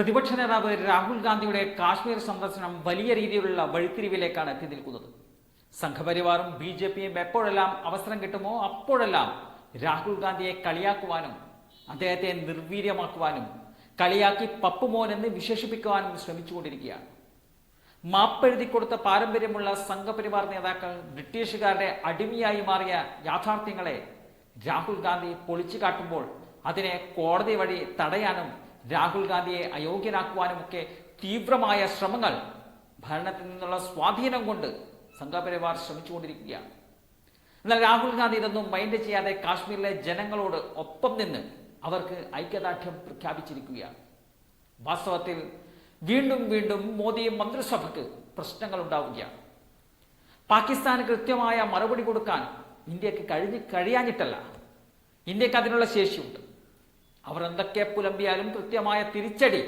പ്രതിപക്ഷ നേതാവ് രാഹുൽ ഗാന്ധിയുടെ കാശ്മീർ സന്ദർശനം വലിയ രീതിയിലുള്ള വഴിത്തിരിവിലേക്കാണ് എത്തി നിൽക്കുന്നത്. സംഘപരിവാറും ബി ജെ പിയും എപ്പോഴെല്ലാം അവസരം കിട്ടുമോ അപ്പോഴെല്ലാം രാഹുൽ ഗാന്ധിയെ കളിയാക്കുവാനും അദ്ദേഹത്തെ നിർവീര്യമാക്കുവാനും കളിയാക്കി പപ്പുമോൻ എന്ന് വിശേഷിപ്പിക്കുവാനും ശ്രമിച്ചുകൊണ്ടിരിക്കുകയാണ്. മാപ്പെഴുതി കൊടുത്ത പാരമ്പര്യമുള്ള സംഘപരിവാർ നേതാക്കൾ ബ്രിട്ടീഷുകാരുടെ അടിമയായി മാറിയ യാഥാർത്ഥ്യങ്ങളെ രാഹുൽ ഗാന്ധി പൊളിച്ചു കാട്ടുമ്പോൾ അതിനെ കോടതി വഴി തടയാനും രാഹുൽ ഗാന്ധിയെ അയോഗ്യനാക്കുവാനുമൊക്കെ തീവ്രമായ ശ്രമങ്ങൾ ഭരണത്തിൽ നിന്നുള്ള സ്വാധീനം കൊണ്ട് സംഘപരിവാർ ശ്രമിച്ചുകൊണ്ടിരിക്കുകയാണ്. എന്നാൽ രാഹുൽ ഗാന്ധി ഇതൊന്നും മൈൻഡ് ചെയ്യാതെ കാശ്മീരിലെ ജനങ്ങളോട് ഒപ്പം നിന്ന് അവർക്ക് ഐക്യദാർഢ്യം പ്രഖ്യാപിച്ചിരിക്കുകയാണ്. വാസ്തവത്തിൽ വീണ്ടും വീണ്ടും മോദി മന്ത്രിസഭയ്ക്ക് പ്രശ്നങ്ങൾ ഉണ്ടാവുകയാണ് പാകിസ്ഥാന് കൃത്യമായ മറുപടി കൊടുക്കാൻ ഇന്ത്യയ്ക്ക് കഴിഞ്ഞ് കഴിയാഞ്ഞിട്ടല്ല. ഇന്ത്യയ്ക്ക് അതിനുള്ള ശേഷിയുണ്ട്. അവർ എന്തൊക്കെ പുലമ്പിയാലും കൃത്യമായ തിരിച്ചടി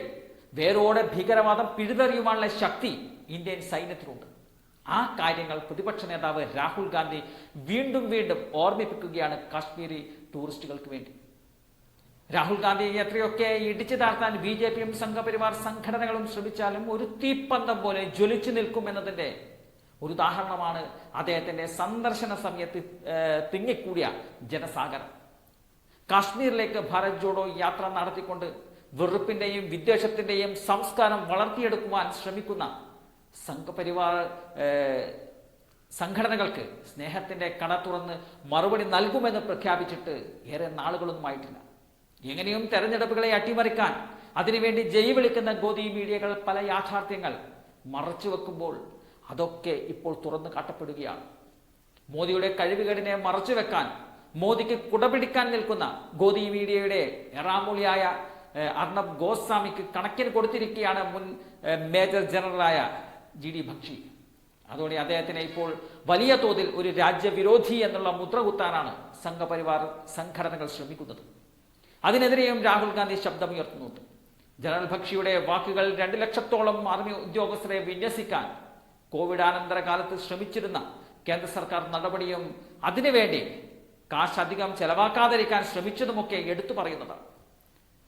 വേരോടെ ഭീകരവാദം പിഴുതെറിയുവാനുള്ള ശക്തി ഇന്ത്യൻ സൈന്യത്തിനുണ്ട്. ആ കാര്യങ്ങൾ പ്രതിപക്ഷ നേതാവ് രാഹുൽ ഗാന്ധി വീണ്ടും വീണ്ടും ഓർമ്മിപ്പിക്കുകയാണ് കാശ്മീരി ടൂറിസ്റ്റുകൾക്ക് വേണ്ടി. രാഹുൽ ഗാന്ധി എത്രയൊക്കെ ഇടിച്ചു താഴ്ത്താൻ ബി ജെ പിയും സംഘപരിവാർ സംഘടനകളും ശ്രമിച്ചാലും ഒരു തീപ്പന്തം പോലെ ജ്വലിച്ചു നിൽക്കും എന്നതിന്റെ ഒരു ഉദാഹരണമാണ് അദ്ദേഹത്തിന്റെ സന്ദർശന സമയത്ത് തിങ്ങിക്കൂടിയ ജനസാഗരം. കാശ്മീരിലേക്ക് ഭാരത് ജോഡോ യാത്ര നടത്തിക്കൊണ്ട് വെറുപ്പിന്റെയും വിദ്വേഷത്തിന്റെയും സംസ്കാരം വളർത്തിയെടുക്കുവാൻ ശ്രമിക്കുന്ന സംഘപരിവാർ സംഘടനകൾക്ക് സ്നേഹത്തിന്റെ കട തുറന്ന് മറുപടി നൽകുമെന്ന് പ്രഖ്യാപിച്ചിട്ട് ഏറെ നാളുകളൊന്നുമായിട്ടില്ല. എങ്ങനെയും തെരഞ്ഞെടുപ്പുകളെ അട്ടിമറിക്കാൻ അതിനുവേണ്ടി ജയ് വിളിക്കുന്ന ഗോദി മീഡിയകൾ പല യാഥാർത്ഥ്യങ്ങൾ മറച്ചു വെക്കുമ്പോൾ അതൊക്കെ ഇപ്പോൾ തുറന്നു കാട്ടപ്പെടുകയാണ്. മോദിയുടെ കഴിവുകേടിനെ മറച്ചു വെക്കാൻ മോദിക്ക് കുടപിടിക്കാൻ നിൽക്കുന്ന ഗോദി മീഡിയയുടെ എറാമൂളിയായ അർണബ് ഗോസ്വാമിക്ക് കണക്കിന് കൊടുത്തിരിക്കുകയാണ് മുൻ മേജർ ജനറലായ ജി ഡി ഭക്ഷി. അതോടെ അദ്ദേഹത്തിനെ ഇപ്പോൾ വലിയ തോതിൽ ഒരു രാജ്യവിരോധി എന്നുള്ള മുദ്ര കുത്താനാണ് സംഘപരിവാർ സംഘടനകൾ ശ്രമിക്കുന്നത്. അതിനെതിരെയും രാഹുൽ ഗാന്ധി ശബ്ദമുയർത്തുന്നുണ്ട്. ജനറൽ ഭക്ഷിയുടെ വാക്കുകൾ രണ്ട് ലക്ഷത്തോളം ആർമി ഉദ്യോഗസ്ഥരെ വിന്യസിക്കാൻ കോവിഡാനന്തര കാലത്ത് ശ്രമിച്ചിരുന്ന കേന്ദ്ര സർക്കാർ നടപടിയും അതിനുവേണ്ടി കാശ് അധികം ചെലവാക്കാതിരിക്കാൻ ശ്രമിച്ചതുമൊക്കെ എടുത്തു പറയുന്നതാണ്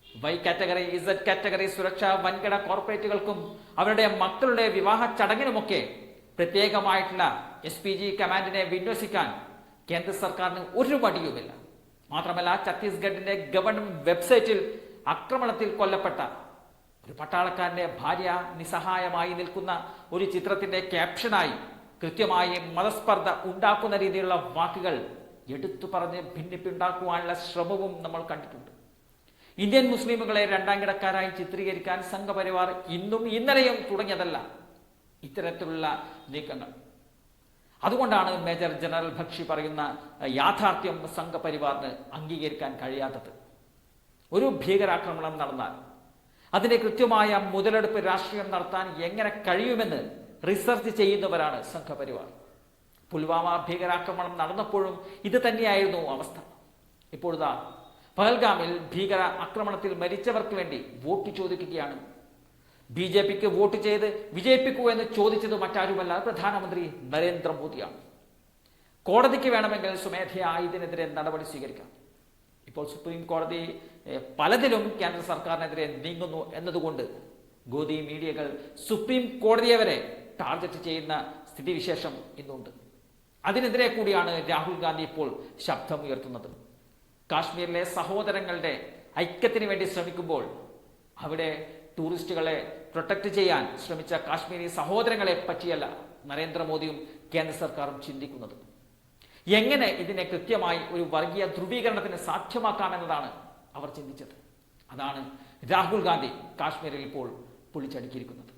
വൈ കാറ്റഗറി ഇസഡ് കാറ്റഗറി സുരക്ഷ വൻകിട കോർപ്പറേറ്റുകൾക്കും അവരുടെ മക്കളുടെ വിവാഹ ചടങ്ങിനുമൊക്കെ പ്രത്യേകമായിട്ടുള്ള എസ് പി ജി കമാൻഡിനെ വിന്യസിക്കാൻ കേന്ദ്ര സർക്കാരിന് ഒരു മടിയുമില്ല. മാത്രമല്ല ഛത്തീസ്ഗഡിന്റെ ഗവൺമെന്റ് വെബ്സൈറ്റിൽ ആക്രമണത്തിൽ കൊല്ലപ്പെട്ട ഒരു പട്ടാളക്കാരന്റെ ഭാര്യ നിസ്സഹായമായി നിൽക്കുന്ന ഒരു ചിത്രത്തിന്റെ ക്യാപ്ഷനായി കൃത്യമായി മതസ്പർദ്ധ ഉണ്ടാക്കുന്ന രീതിയിലുള്ള വാക്കുകൾ എടുത്തു പറഞ്ഞ് ഭിന്നിപ്പുണ്ടാക്കുവാനുള്ള ശ്രമവും നമ്മൾ കണ്ടിട്ടുണ്ട്. ഇന്ത്യൻ മുസ്ലിമുകളെ രണ്ടാം കിടക്കാരായി ചിത്രീകരിക്കാൻ സംഘപരിവാർ ഇന്നും ഇന്നലെയും തുടങ്ങിയതല്ല ഇത്തരത്തിലുള്ള നീക്കങ്ങൾ. അതുകൊണ്ടാണ് മേജർ ജനറൽ ഭക്ഷി പറയുന്ന യാഥാർത്ഥ്യം സംഘപരിവാറിന് അംഗീകരിക്കാൻ കഴിയാത്തത്. ഒരു ഭീകരാക്രമണം നടന്നാൽ അതിന്റെ കൃത്യമായ മുതലെടുപ്പ് രാഷ്ട്രീയം നടത്താൻ എങ്ങനെ കഴിയുമെന്ന് റിസർച്ച് ചെയ്യുന്നവരാണ് സംഘപരിവാർ. പുൽവാമ ഭീകരാക്രമണം നടന്നപ്പോഴും ഇത് തന്നെയായിരുന്നു അവസ്ഥ. ഇപ്പോഴുതാ പഹൽഗാമിൽ ഭീകര ആക്രമണത്തിൽ മരിച്ചവർക്ക് വേണ്ടി വോട്ട് ചോദിക്കുകയാണ്. ബി ജെ പിക്ക് വോട്ട് ചെയ്ത് വിജയിപ്പിക്കൂ എന്ന് ചോദിച്ചത് മറ്റാരുമല്ല പ്രധാനമന്ത്രി നരേന്ദ്രമോദിയാണ്. കോടതിക്ക് വേണമെങ്കിൽ സ്വമേധയാ ഇതിനെതിരെ നടപടി സ്വീകരിക്കാം. ഇപ്പോൾ സുപ്രീം കോടതി പലതിലും കേന്ദ്ര സർക്കാരിനെതിരെ നീങ്ങുന്നു എന്നതുകൊണ്ട് ഗോദി മീഡിയകൾ സുപ്രീം കോടതിയെ വരെ ടാർഗറ്റ് ചെയ്യുന്ന സ്ഥിതിവിശേഷം ഇന്നുണ്ട്. അതിനെതിരെ കൂടിയാണ് രാഹുൽ ഗാന്ധി ഇപ്പോൾ ശബ്ദമുയർത്തുന്നത്. കാശ്മീരിലെ സഹോദരങ്ങളുടെ ഐക്യത്തിന് വേണ്ടി ശ്രമിക്കുമ്പോൾ അവിടെ ടൂറിസ്റ്റുകളെ പ്രൊട്ടക്ട് ചെയ്യാൻ ശ്രമിച്ച കാശ്മീരി സഹോദരങ്ങളെ പറ്റിയല്ല നരേന്ദ്രമോദിയും കേന്ദ്ര സർക്കാരും ചിന്തിക്കുന്നത്. എങ്ങനെ ഇതിനെ കൃത്യമായി ഒരു വർഗീയ ധ്രുവീകരണത്തിന് സാധ്യമാക്കാമെന്നതാണ് അവർ ചിന്തിച്ചത്. അതാണ് രാഹുൽ ഗാന്ധി കാശ്മീരിൽ ഇപ്പോൾ പൊളിച്ചടുക്കിയിരിക്കുന്നത്.